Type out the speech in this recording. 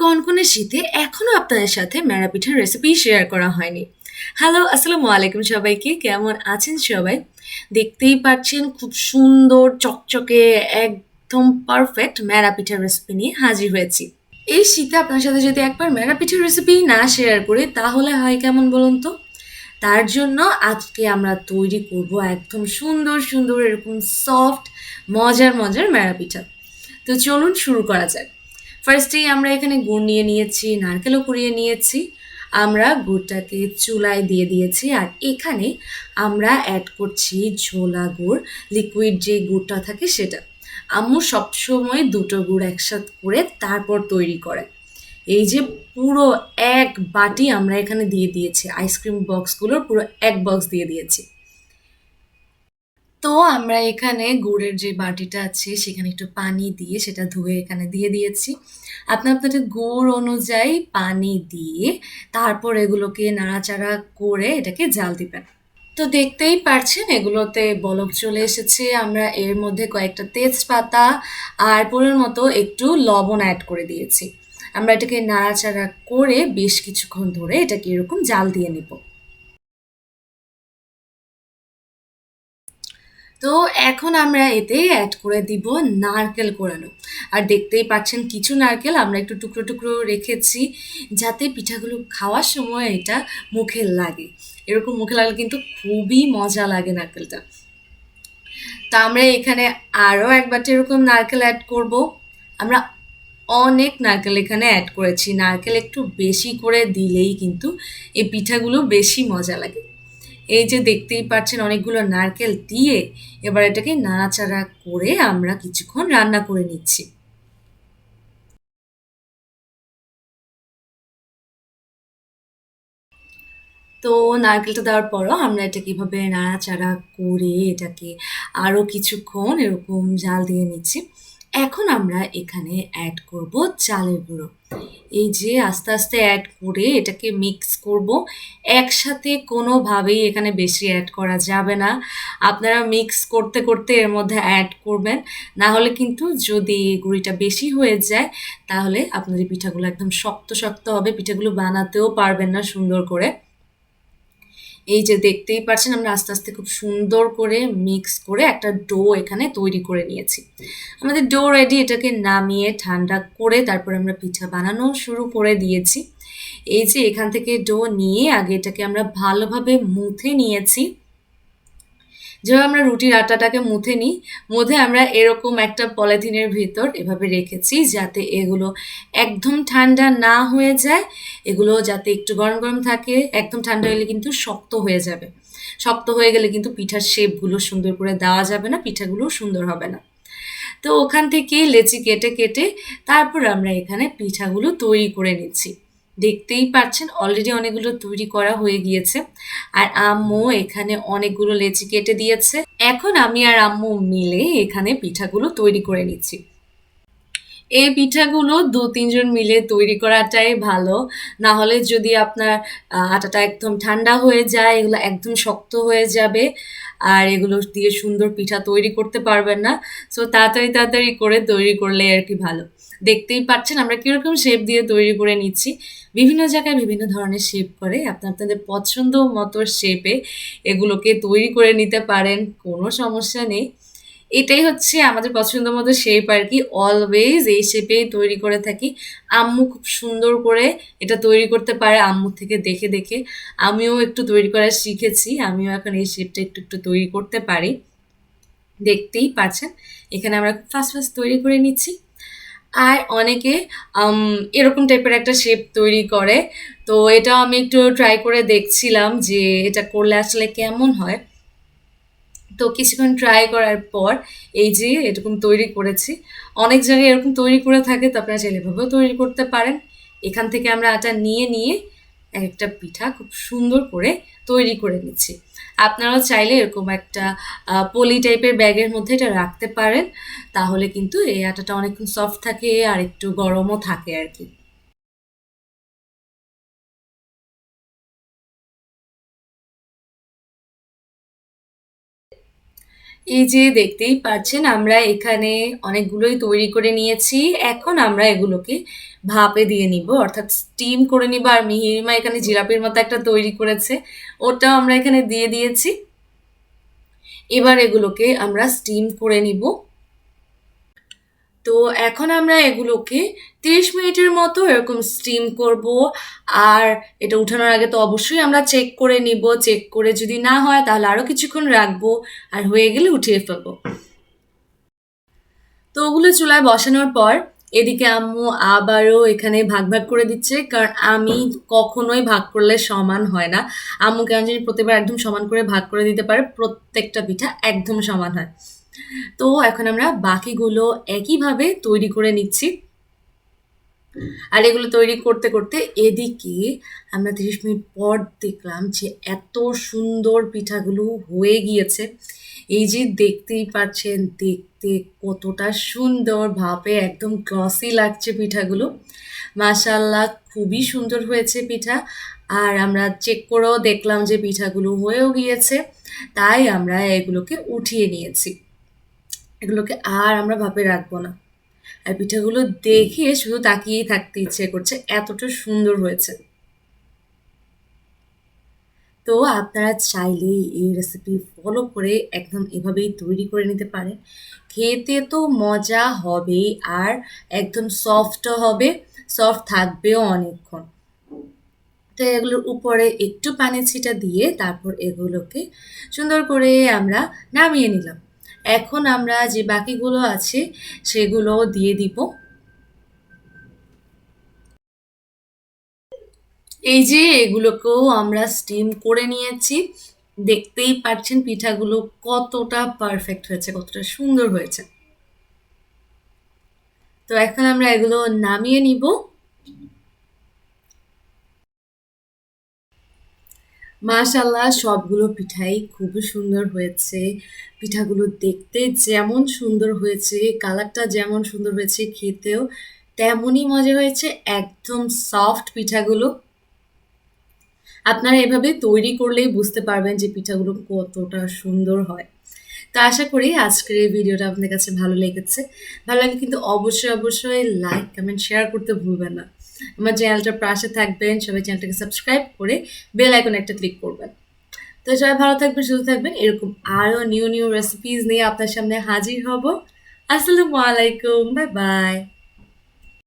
কনকনে শীতে এখনও আপনাদের সাথে ম্যাড়া পিঠার রেসিপি শেয়ার করা হয়নি। হ্যালো আসসালামু আলাইকুম সবাইকে। কেমন আছেন সবাই? দেখতেই পাচ্ছেন খুব সুন্দর, চকচকে, একদম পারফেক্ট ম্যাড়া পিঠার রেসিপি নিয়ে হাজির হয়েছি। এই শীতে আপনার সাথে যদি একবার ম্যাড়া পিঠার রেসিপি না শেয়ার করি, তাহলে হয় কেমন বলুন তো? তার জন্য আজকে আমরা তৈরি করব একদম সুন্দর সুন্দর এরকম সফট মজার মজার ম্যাড়া পিঠা। তো চলুন শুরু করা যাক। ফার্স্টেই আমরা এখানে গুড় নিয়ে নিয়েছি, নারকেলও কুড়িয়ে নিয়েছি। আমরা গুড়টাকে চুলায় দিয়ে দিয়েছি আর এখানে আমরা অ্যাড করছি ঝোলা গুড় লিকুইড যে গুড়টা থাকে সেটা। আম্মু সবসময় দুটো গুড় একসাথ করে তারপর তৈরি করে। এই যে পুরো এক বাটি আমরা এখানে দিয়ে দিয়েছি। আইসক্রিম বক্সগুলোর পুরো এক বক্স দিয়ে দিয়েছি। তো আমরা এখানে গুড়ের যে বাটিটা আছে, সেখানে একটু পানি দিয়ে সেটা ধুয়ে এখানে দিয়ে দিয়েছি। আপনার আপনাদের গুড় অনুযায়ী পানি দিয়ে তারপর এগুলোকে নাড়াচাড়া করে এটাকে জাল দিবেন। তো দেখতেই পারছেন, এগুলোতে বলক চলে এসেছে। আমরা এর মধ্যে কয়েকটা তেজপাতা আর পরের মতো একটু লবণ অ্যাড করে দিয়েছি। আমরা এটাকে নাড়াচাড়া করে বেশ কিছুক্ষণ ধরে এটাকে এরকম জাল দিয়ে নেব। তো এখন আমরা এতে অ্যাড করে দিব নারকেল কোরানো। আর দেখতেই পাচ্ছেন কিছু নারকেল আমরা একটু টুকরো টুকরো রেখেছি যাতে পিঠাগুলো খাওয়ার সময় এটা মুখে লাগে। এরকম মুখে লাগলে কিন্তু খুবই মজা লাগে নারকেলটা। তা আমরা এখানে আরও একবার এরকম নারকেল অ্যাড করব। আমরা অনেক নারকেল এখানে অ্যাড করেছি। নারকেল একটু বেশি করে দিলেই কিন্তু এই পিঠাগুলো বেশি মজা লাগে। এই যে দেখতেই পাচ্ছেন অনেকগুলো নারকেল দিয়ে এবার এটাকে নাড়াচাড়া করে আমরা কিছুক্ষণ রান্না করে নিচ্ছি। তো নারকেলটা দেওয়ার পরও আমরা এটাকে এভাবে নাড়াচাড়া করে এটাকে আরও কিছুক্ষণ এরকম জাল দিয়ে নিচ্ছি। এখন আমরা এখানে অ্যাড করব চালের গুঁড়ো। এই যে আস্তে আস্তে অ্যাড করে এটাকে মিক্স করব, একসাথে কোনোভাবেই এখানে বেশি অ্যাড করা যাবে না। আপনারা মিক্স করতে করতে এর মধ্যে অ্যাড করবেন, না হলে কিন্তু যদি গুঁড়িটা বেশি হয়ে যায়, তাহলে আপনাদের পিঠাগুলো একদম শক্ত শক্ত হবে, পিঠাগুলো বানাতেও পারবেন না সুন্দর করে। এই যে দেখতেই পাচ্ছেন আমরা আস্তে আস্তে খুব সুন্দর করে মিক্স করে একটা ডো এখানে তৈরি করে নিয়েছি। আমাদের ডো রেডি এটাকে নামিয়ে ঠান্ডা করে তারপরে আমরা পিঠা বানানো শুরু করে দিয়েছি। এই যে এখান থেকে ডো নিয়ে আগে এটাকে আমরা ভালোভাবে মুথে নিয়েছি। যেভাবে আমরা রুটির আটাটাকে মুথে নিই মুথে আমরা এরকম একটা পলিথিনের ভিতর এভাবে রেখেছি যাতে এগুলো একদম ঠান্ডা না হয়ে যায়, এগুলো যাতে একটু গরম গরম থাকে, একদম ঠান্ডা হলে কিন্তু শক্ত হয়ে যাবে। শক্ত হয়ে গেলে কিন্তু পিঠার শেপগুলো সুন্দর করে দেওয়া যাবে না পিঠাগুলো সুন্দর হবে না। তো ওখান থেকে লেচি কেটে কেটে তারপর আমরা এখানে পিঠাগুলো তৈরি করে নিচ্ছি। দেখতেই পাচ্ছেন অলরেডি অনেকগুলো তৈরি করা হয়ে গিয়েছে। আর আম্মু এখানে অনেকগুলো লেচি কেটে দিয়েছে। এখন আমি আর আম্মু মিলে এখানে পিঠাগুলো তৈরি করে নিচ্ছি। এই পিঠাগুলো দু তিনজন মিলে তৈরি করাটাই ভালো। না হলে যদি আপনার আটাটা একদম ঠান্ডা হয়ে যায়, এগুলো একদম শক্ত হয়ে যাবে, আর এগুলো দিয়ে সুন্দর পিঠা তৈরি করতে পারবেন না। সো তাড়াতাড়ি তাড়াতাড়ি করে তৈরি করলে আর কি ভালো। দেখতেই পাচ্ছেন, আমরা কীরকম শেপ দিয়ে তৈরি করে নিচ্ছি। বিভিন্ন জায়গায় বিভিন্ন ধরনের শেপ করে। আপনার আপনাদের পছন্দ মতো শেপে এগুলোকে তৈরি করে নিতে পারেন, কোনো সমস্যা নেই। এটাই হচ্ছে আমাদের পছন্দ মতো শেপ আর কি। অলওয়েজ এই শেপেই তৈরি করে থাকি। আম্মু খুব সুন্দর করে এটা তৈরি করতে পারে আম্মু থেকে দেখে দেখে। আমিও একটু তৈরি করা শিখেছি, আমিও এখন এই শেপটা একটু একটু তৈরি করতে পারি। দেখতেই পাচ্ছেন, এখানে আমরা ফার্স্ট ফার্স্ট তৈরি করে নিচ্ছি। আর অনেকে এরকম টাইপের একটা শেপ তৈরি করে। তো এটা আমি একটু ট্রাই করে দেখছিলাম যে এটা করলে আসলে কেমন হয়। তো কিছুক্ষণ ট্রাই করার পর এই যে এরকম তৈরি করেছি, অনেক জায়গায় এরকম তৈরি করে থাকে তো আপনারা চাইলে এভাবেও তৈরি করতে পারেন। এখান থেকে আমরা আটা নিয়ে নিয়ে একটা পিঠা খুব সুন্দর করে তৈরি করে নিচ্ছি। আপনারাও চাইলে এরকম একটা পলি টাইপের ব্যাগের মধ্যে এটা রাখতে পারেন। তাহলে কিন্তু এই আটাটা অনেকক্ষণ সফট থাকে আর একটু গরমও থাকে আর কি। এই যে দেখতেই পাচ্ছেন, আমরা এখানে অনেকগুলোই তৈরি করে নিয়েছি। এখন আমরা এগুলোকে ভাপে দিয়ে নিব, অর্থাৎ স্টিম করে নিব। আর মিহিরিমা এখানে জিরাপির মতো একটা তৈরি করেছে। ওটাও আমরা এখানে দিয়ে দিয়েছি। এবার এগুলোকে আমরা স্টিম করে নিব। তো এখন আমরা এগুলোকে ৩০ মিনিটের মতো এরকম স্টিম করব। আর এটা উঠানোর আগে তো অবশ্যই আমরা চেক করে নিব। চেক করে যদি না হয় তাহলে আরও কিছুক্ষণ রাখব। আর হয়ে গেলে উঠিয়ে ফেলব। তো ওগুলো চুলায় বসানোর পর এদিকে আম্মু আবারও এখানে ভাগ, ভাগ করে দিচ্ছে। কারণ আমি কখনোই ভাগ করলে সমান হয় না। আম্মু কেন জানি প্রতিবার একদম সমান করে ভাগ করে দিতে পারে। প্রত্যেকটা পিঠা একদম সমান হয়। তো এখন আমরা বাকিগুলো একইভাবে তৈরি করে নিচ্ছি। আর এগুলো তৈরি করতে, করতে এদিকে আমরা ৩০ মিনিট পর দেখলাম যে এত সুন্দর পিঠাগুলো হয়ে গিয়েছে। এই যে দেখতেই পাচ্ছেন দেখতে কতটা সুন্দর ভাপে একদম গ্লসি লাগছে পিঠাগুলো। মাশাআল্লাহ খুবই সুন্দর হয়েছে পিঠা। আর আমরা চেক করেও দেখলাম যে পিঠাগুলো হয়েও গিয়েছে। তাই আমরা এগুলোকে উঠিয়ে নিয়েছি। এগুলোকে আর আমরা ভাবে রাখব না। আর পিঠাগুলো দেখে শুধু তাকিয়েই থাকতে ইচ্ছে করছে। এতটা সুন্দর হয়েছে। তো আপনারা চাইলে এই রেসিপি ফলো করে একদম এভাবেই তৈরি করে নিতে পারেন। খেতে তো মজা হবেই আর একদম সফটও হবে। সফট থাকবেও অনেকক্ষণ। তো এগুলোর উপরে একটু পানি ছিটা দিয়ে তারপর এগুলোকে সুন্দর করে আমরা নামিয়ে নিলাম। এখন আমরা যে বাকিগুলো আছে সেগুলো দিয়ে দিব। এই যে এগুলোকেও আমরা স্টিম করে নিয়েছি। দেখতেই পাচ্ছেন পিঠাগুলো কতটা পারফেক্ট হয়েছে, কতটা সুন্দর হয়েছে। তো এখন আমরা এগুলো নামিয়ে নিব। মাশাআল্লাহ সবগুলো পিঠাই খুব সুন্দর হয়েছে। পিঠাগুলো দেখতে যেমন সুন্দর হয়েছে, কালারটা যেমন সুন্দর হয়েছে, খেতেও তেমনই মজা হয়েছে। একদম সফট পিঠাগুলো। আপনারা এভাবে তৈরি করলেই বুঝতে পারবেন যে পিঠাগুলো কতটা সুন্দর হয়। তো আশা করি আজকের এই ভিডিওটা আপনাদের কাছে ভালো লেগেছে। ভালো লাগে কিন্তু অবশ্যই, অবশ্যই লাইক, কমেন্ট, শেয়ার করতে ভুলবেন না। আমার চ্যানেলটার পাশে থাকবেন। সবাই চ্যানেলটাকে সাবস্ক্রাইব করে বেল আইকন একটা ক্লিক করবেন। তো সবাই ভালো থাকবেন, সুস্থ থাকবেন। এরকম আরও নিউ, নিউ রেসিপিস নিয়ে আপনার সামনে হাজির হব। আসসালামু আলাইকুম। Bye, bye.